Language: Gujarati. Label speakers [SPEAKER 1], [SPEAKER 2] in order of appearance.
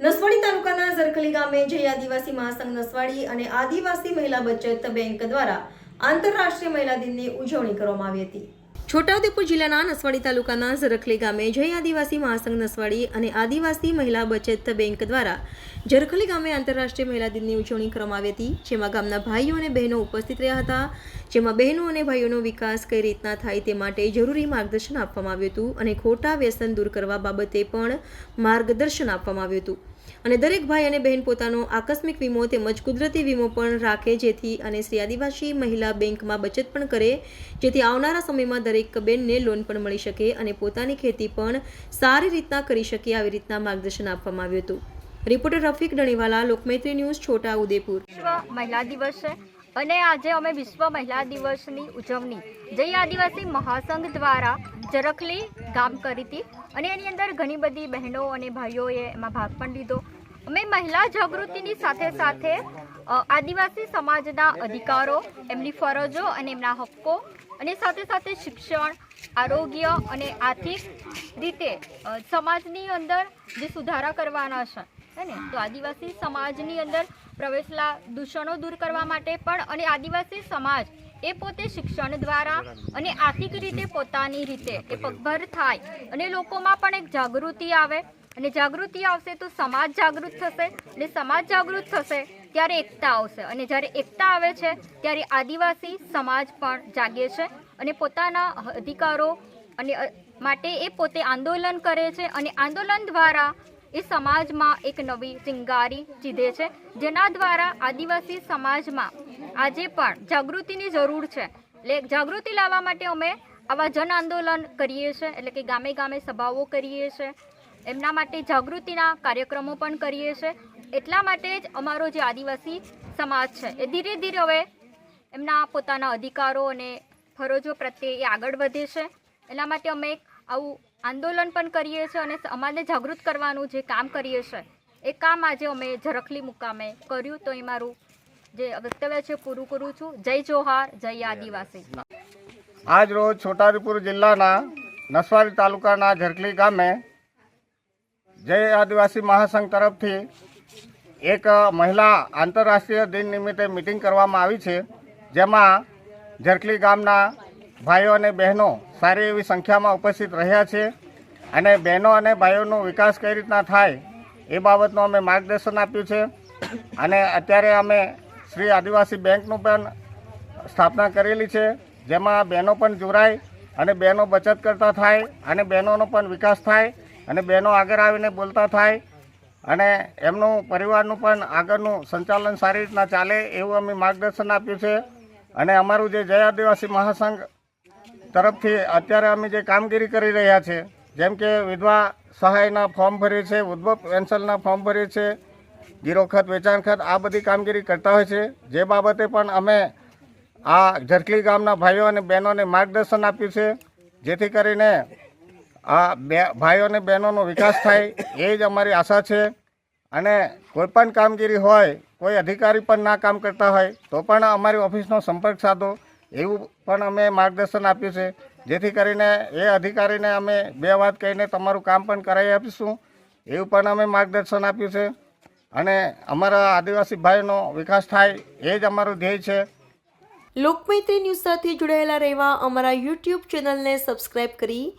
[SPEAKER 1] નસવાડી તાલુકાના ઝરખલી ગામે જય આદિવાસી મહાસંઘ નસવાડી અને આદિવાસી મહિલા બચત બેંક દ્વારા આંતરરાષ્ટ્રીય મહિલા દિનની ઉજવણી કરવામાં આવી હતી. છોટાઉદેપુર જિલ્લાના નસવાડી તાલુકાના ઝરખલી ગામે જય આદિવાસી મહાસંઘ નસવાડી અને આદિવાસી મહિલા બચત બેંક દ્વારા ઝરખલી ગામે આંતરરાષ્ટ્રીય મહિલા દિનની ઉજવણી કરવામાં આવી હતી, જેમાં ગામના ભાઈઓ અને બહેનો ઉપસ્થિત રહ્યા હતા, જેમાં બહેનો અને ભાઈઓનો વિકાસ કઈ રીતના થાય તે માટે જરૂરી માર્ગદર્શન આપવામાં આવ્યું હતું અને ખોટા વ્યસન દૂર કરવા બાબતે પણ માર્ગદર્શન આપવામાં આવ્યું હતું. અને દરેક ભાઈ અને બહેન પોતાનો આકસ્મિક વીમો તેમજ કુદરતી વીમો પણ રાખે જેથી અને શ્રી આદિવાસી મહિલા બેંકમાં બચત પણ કરે, જેથી આવનારા સમયમાં દરેક બેનને લોન પણ મળી શકે અને પોતાની ખેતી પણ સારી રીતના કરી શકે આવી રીતના માર્ગદર્શન આપવામાં આવ્યું હતું. રિપોર્ટર રફીક ડણીવાલા, લોકમૈત્રી ન્યૂઝ, છોટા ઉદેપુર
[SPEAKER 2] વિશ્વ મહિલા દિવસ છે અને આજે અમે વિશ્વ મહિલા દિવસની ઉજવણી જય આદિવાસી મહાસંઘ દ્વારા જરખલી ગામ કરી હતી અને એની અંદર ઘણી બધી બહેનો અને ભાઈઓએ એમાં ભાગ પણ લીધો. અમે મહિલા જાગૃતિની સાથે સાથે આદિવાસી સમાજના અધિકારો, એમની ફરજો અને એમના હક્કો અને સાથે સાથે શિક્ષણ, આરોગ્ય અને આર્થિક રીતે સમાજની અંદર જે સુધારા કરવાના છે, હે ને? તો આદિવાસી સમાજની અંદર પ્રવેશલા દૂષણો દૂર કરવા માટે પણ અને આદિવાસી સમાજ એ પોતે શિક્ષણ દ્વારા અને આર્થિક રીતે પોતાની રીતે એ પગભર થાય અને લોકોમાં પણ એક જાગૃતિ આવે અને જાગૃતિ આવશે તો સમાજ જાગૃત થશે અને સમાજ જાગૃત થશે ત્યારે એકતા આવશે. અને જ્યારે એકતા આવે છે, ત્યારે આદિવાસી સમાજ પણ જાગે છે અને પોતાના અધિકારો અને માટે એ પોતે આંદોલન કરે છે અને આંદોલન દ્વારા એ સમાજમાં એક નવી ચિંગારી ચીધે છે. જેના દ્વારા આદિવાસી સમાજમાં આજે પણ જાગૃતિની જરૂર છે. એટલે જાગૃતિ લાવવા માટે અમે આવા જન આંદોલન કરીએ છીએ એટલે કે ગામે ગામે સભાઓ કરીએ છીએ એમના માટે જાગૃતિના કાર્યક્રમો પણ કરીએ છીએ એટલા માટે જ અમારો જે આદિવાસી સમાજ છે, એ ધીરે ધીરે હવે એમના પોતાના અધિકારો અને ફરજો પ્રત્યે એ આગળ વધે છે. એના માટે અમે એક આવું આંદોલન પણ કરીએ છીએ અને અમારે જાગૃત કરવાનું જે કામ કરીએ છીએ એ કામ આજે અમે ઝરખલી મુકામે કર્યું. તો એ મારું જે વક્તવ્ય છે પૂરું કરું છું. જય જોહાર, જય આદિવાસી.
[SPEAKER 3] આજ રોજ છોટાઉદેપુર જિલ્લાના નસવાડી તાલુકાના ઝરખલી ગામે જય આદિવાસી મહાસંઘ તરફથી એક મહિલા આંતરરાષ્ટ્રીય દિન નિમિત્તે મિટિંગ કરવામાં આવી છે, જેમાં ઝરખલી ગામના ભાઈઓ અને બહેનો સારી એવી સંખ્યામાં ઉપસ્થિત રહ્યા છે અને બહેનો અને ભાઈઓનો વિકાસ કઈ રીતના થાય એ બાબતનું અમે માર્ગદર્શન આપ્યું છે. અને અત્યારે અમે શ્રી આદિવાસી બેંકનું પણ સ્થાપના કરેલી છે, જેમાં બહેનો પણ જોડાય અને બહેનો બચત કરતા થાય અને બહેનોનો પણ વિકાસ થાય. અને બહેનો આગળ આવીને બોલતા થાય અને એમનું પરિવારનું પણ આગળનું સંચાલન સારી રીતના ચાલે એવું અમે માર્ગદર્શન આપ્યું છે. અને અમારું જે જય આદિવાસી મહાસંઘ તરફથી અત્યારે અમે જે કામગીરી કરી રહ્યા છે, જેમ કે વિધવા સહાયના ફોર્મ ભરીએ છે ઉદ્ભવ પેન્શનના ફોર્મ ભરીએ છે ગીરો ખત, વેચાણ ખત, આ બધી કામગીરી કરતા હોય છે. જે બાબતે પણ અમે આ ઝરકલી ગામના ભાઈઓ અને બહેનોને માર્ગદર્શન આપ્યું છે, જેથી કરીને આ બે ભાઈઓ અને બહેનોનો વિકાસ થાય, એ જ અમારી આશા છે. અને કોઈ પણ કામગીરી હોય, કોઈ અધિકારી પણ ના કામ કરતા હોય, તો પણ અમારી ઓફિસનો સંપર્ક સાધો. એવું પણ અમે માર્ગદર્શન આપ્યું છે. જેથી કરીને એ અધિકારીને અમે બે વાત કહીને તમારું કામ પણ કરાવી આપીશું. એવું પણ અમે માર્ગદર્શન આપ્યું છે. અને અમારા આદિવાસી ભાઈનો વિકાસ થાય, એ જ અમારું ધ્યેય છે.
[SPEAKER 1] લોકમૈત્રી ન્યૂઝ સાથે જોડાયેલા રહેવા અમારા યુટ્યુબ ચેનલને સબસ્ક્રાઇબ કરી